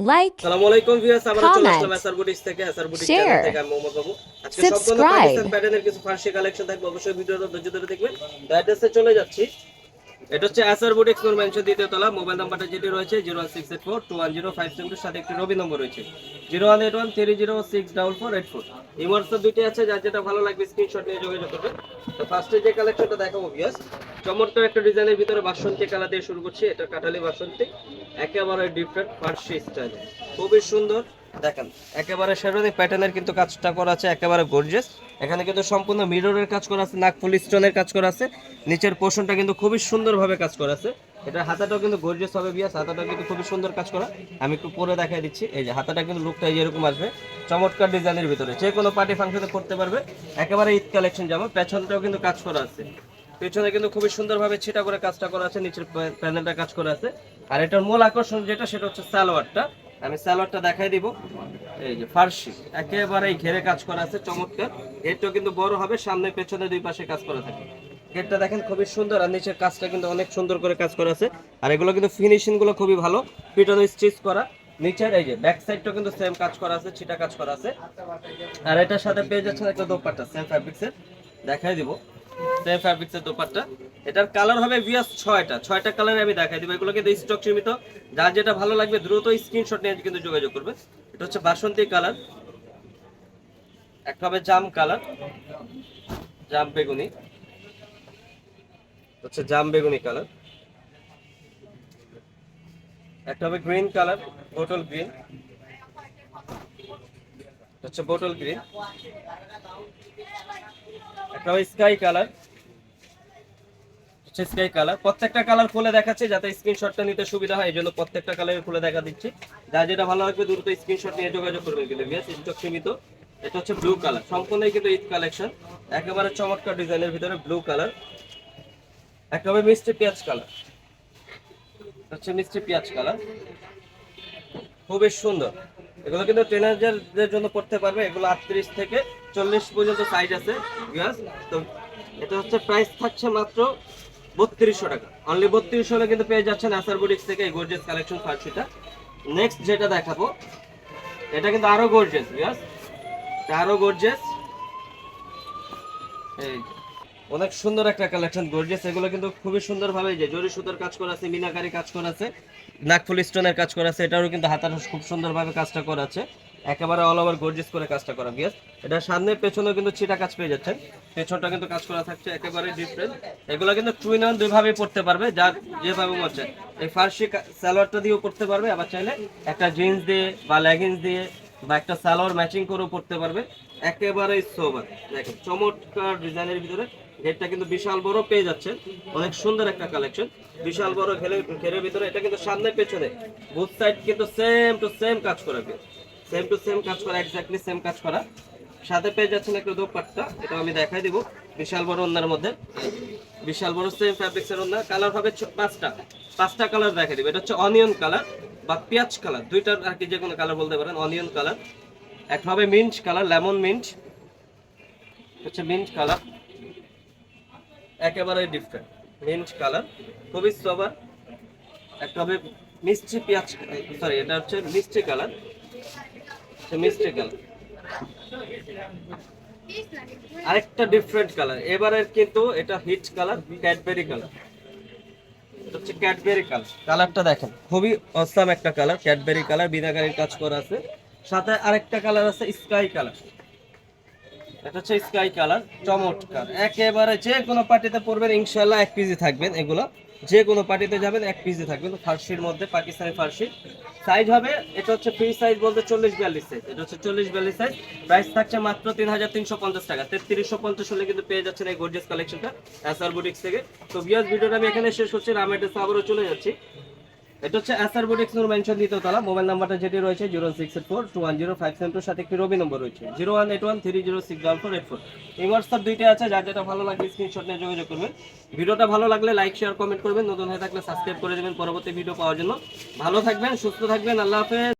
like, Comment. Share. Channel থেকে আমি মোহাম্মদ বাবু আজকে সম্পূর্ণ Subscribe. পাকিস্তান প্যাটার্নের কিছু ফার্সি কালেকশন থাকবে অবশ্যই ভিডিওটা ধৈর্য ধরে দেখবেন অ্যাড্রেসে চলে যাচ্ছি এটা হচ্ছে এসআর বুটিক্স নূর মেনশন দ্বিতীয় তলা মোবাইল নাম্বারটা যেটি রয়েছে zero one six eight four two one zero five seven সাথে একটি রবি নম্বর রয়েছে zero one eight one three zero six double four eight four এই হোয়াটসঅ্যাপ দুইটি আছে যার যেটা ভালো লাগবে স্ক্রিনশট নিয়ে যোগাযোগ করবেন তো ফার্স্টে যে কালেকশনটা দেখাবো ভিউয়ার্স চমৎকার একটা ডিজাইনের ভিতরে বাসন্তী কালার দিয়ে শুরু করছি। এটা কাটালি বাসন্তী, একেবারে ডিফারেন্ট ফার্সি স্টাইল খুবই সুন্দর। দেখেন, একেবারে শেরওয়ানি প্যাটার্নের কিন্তু কাজটা করা আছে, একেবারে গর্জিয়াস এখানে কিন্তু সম্পূর্ণ মিররের কাজ করা আছে নাকফুল স্টোনের কাজ করা আছে। নিচের পোর্শনটা কিন্তু খুবই সুন্দরভাবে কাজ করা আছে। এটা হাতাটাও কিন্তু গর্জিয়াস হবে বিয়াস, হাতাটাও কিন্তু খুবই সুন্দর কাজ করা। আমি একটু পরে দেখাই দিচ্ছি, এই যে হাতাটা কিন্তু লুকটা এরকম আসবে। চমৎকার ডিজাইনের ভিতরে, যে কোনো পার্টি ফাংশনে করতে পারবে। একেবারে ঈদ কালেকশন জামা, পেছনটাও কিন্তু কাজ করা আছে। পেছনে কিন্তু খুবই সুন্দরভাবে ছিটা করে কাজটা করা আছে, নিচের প্যা- প্যানেলটা কাজ করা আছে। আর এটার মূল আকর্ষণ যেটা, সেটা হচ্ছে সালোয়ারটা। আমি সালোয়ারটা দেখাই দিব। এই যে ফার্সি, একেবারেই ঘেরে কাজ করা আছে, চমৎকার। গেটটাও কিন্তু বড় হবে, সামনে পেছনে দুই পাশে কাজ করা থাকে। গেটটা দেখেন খুবই সুন্দর, আর নিচের কাজটা কিন্তু অনেক সুন্দর করে কাজ করা আছে। আর এগুলো কিন্তু ফিনিশিংগুলো খুবই ভালো, পিটন স্টিচ করা। নিচের এই যে ব্যাক সাইডটাও কিন্তু সেম কাজ করা আছে, ছিটা কাজ করা আছে। আর এটার সাথে পেয়ে যাচ্ছেন একটা দোপাট্টা, সেম ফ্যাব্রিক্সের দেখাই দিব। সেম ফ্যাব্রিক্সের দোপাট্টা, এটার কালার হবে ভিয়াস ছয়টা। ছয়টা কালারে আমি দেখাই দিব। এগুলো কিন্তু স্টক সীমিত। যার যেটা ভালো লাগবে, দ্রুত স্ক্রিনশট নিয়ে কিন্তু যোগাযোগ করবে। এটা হচ্ছে বাসন্তী কালার একটা হবে জাম কালার জাম বেগুনি। হচ্ছে জাম বেগুনি কালার একটা হবে গ্রিন কালার বোটল গ্রিন হচ্ছে বোটল গ্রিন একটা স্কাই কালার হচ্ছে স্কাই কালার প্রত্যেকটা কালার খুলে দেখাচ্ছে যাতে স্ক্রিনশটটা নিতে সুবিধা হয়, এই জন্য প্রত্যেকটা কালার খুলে দেখা দিচ্ছি। যা যেটা ভালো লাগবে দ্রুত স্ক্রিনশট নিয়ে যোগাযোগ করবেন কিন্তু স্টক সীমিত। এটা হচ্ছে ব্লু কালার সম্পূর্ণই কিন্তু ঈদ কালেকশন একেবারে চমৎকার ডিজাইনের ভিতরে ব্লু কালার হবে মিষ্টি পেঁয়াজ কালার হচ্ছে মিষ্টি পেঁয়াজ কালার খুবই সুন্দর। এগুলো কিন্তু টেনারদের জন্য পড়তে পারবে। এগুলো আটত্রিশ থেকে চল্লিশ পর্যন্ত সাইজ আছে তো এটা হচ্ছে প্রাইস থাকছে মাত্র বত্রিশশো টাকা। অনলি বত্রিশশো হলে কিন্তু পেয়ে যাচ্ছেন আসার বুটিক্স থেকে এই গর্জিয়াস কালেকশন ফার্সিটা নেক্সট যেটা দেখাবো, এটা কিন্তু আরও গর্জিয়াস বিয়াস আরও গর্জিয়াস এই। অনেক সুন্দর একটা কালেকশন গর্জিয়াস এগুলো কিন্তু খুবই সুন্দর ভাবে যে জরি সুতার কাজ করা আছে, মিনাকারি কাজ করা আছে নাকফুল স্টোনের কাজ করা আছে, এটারও কিন্তু হাতার খুব সুন্দর ভাবে কাজটা করা আছে। একেবারে অল ওভার গর্জিয়াস করে কাজটা করা গিয়াস এটা সামনে পেছনেও কিন্তু ছিটা কাজ পেয়ে যাচ্ছেন। পেছনটা কিন্তু কাজ করা থাকছে, একেবারে ডিফারেন্ট এগুলো কিন্তু টুইন অন দুইভাবে পড়তে পারবে, যার যেভাবে হচ্ছে এই ফার্সি সালোয়ারটা দিয়েও পড়তে পারবে, আবার চাইলে একটা জিন্স দিয়ে বা লেগিংস দিয়ে বা একটা সালোয়ার ম্যাচিং করেও পড়তে পারবে। একেবারে সোবার দেখেন, চমৎকার ডিজাইনের ভিতরে ঘেরটা কিন্তু বিশাল বড় পেয়ে যাচ্ছে অনেক সুন্দর একটা কালেকশন বিশাল বড় ঘেরে ঘেরের ভিতরে এটা কিন্তু সামনে পেছনে। বুথ সাইড কিন্তু সেম টু সেম কাজ করা সেম টু সেম কাজ করা এক্স্যাক্টলি সেম কাজ করা। সাথে পেয়ে যাচ্ছেন একটা দোপাট্টা। এটা আমি দেখাই দিব। বিশাল বড় ওন্নার মধ্যে। বিশাল বড় সেম ফ্যাব্রিক্সের ওন্না। কালার হবে পাঁচটা। পাঁচটা কালার দেখাই দিব। এটা হচ্ছে অনিয়ন কালার বা পেঁয়াজ কালার দুইটার আর কি যে কোনো কালার বলতে পারেন অনিয়ন কালার একটা হবে মিন্ট কালার লেমন মিন্ট হচ্ছে মিন্ট কালার একেবারে ডিফারেন্ট মিন্ট কালার খুবই সবার একটা হবে মিষ্টি পেঁয়াজ সরি এটা হচ্ছে মিষ্টি কালার মিষ্টি কালার আরেকটা ডিফারেন্ট কালার এবারের কিন্তু এটা হিট কালার ক্যাডবেরি কালার হচ্ছে ক্যাডবেরি কালার কালারটা দেখেন, খুবই একটা কালার ক্যাডবেরি কালার কাজ করা আছে। সাথে আরেকটা কালার আছে স্কাই কালার এটা হচ্ছে স্কাই কালার চমৎকার। একেবারে যে কোনো পার্টিতে পড়বেন ইনশাল্লাহ এক পিজি থাকবেন এগুলো। যে কোনো পার্টিতে যাবেন, এক পিজি থাকবেন ফার্সির মধ্যে, পাকিস্তানি ফার্সি। সাইজ হবে, এটা হচ্ছে ফ্রি সাইজ বলতে চল্লিশ বিয়াল্লিশ সাইজ এটা হচ্ছে চল্লিশ বিয়াল্লিশ সাইজ প্রাইস থাকছে মাত্র তিন হাজার তিনশো পঞ্চাশ টাকা। তেত্রিশশো পঞ্চাশ হলে কিন্তু পেয়ে যাচ্ছেন এই গর্জিয়াস কালেকশনটা এসআর বুটিক্স থেকে। তো বিয়াস ভিডিওটা আমি এখানে শেষ করছি। রামের আবারও চলে যাচ্ছি। এটা হচ্ছে এসআর বুটিক্স নোর মেনশন দ্বিতীয়তলা মোবাইল নাম্বারটা যেটি রয়েছে zero six eight four two one zero five seven টুর সাথে একটি রবি নম্বর রয়েছে। Zero one eight one three zero six double four eight four এই হোয়াটসঅ্যাপ দুইটা আছে যার যেটা ভালো লাগবে স্ক্রিনশট নিয়ে যোগাযোগ করবেন। ভিডিওটা ভালো লাগলে লাইক শেয়ার কমেন্ট করবেন। নতুন হয়ে থাকলে সাবস্ক্রাইব করে দেবেন। পরবর্তী ভিডিও পাওয়ার জন্য। ভালো থাকবেন, সুস্থ থাকবেন। আল্লাহ হাফেজ।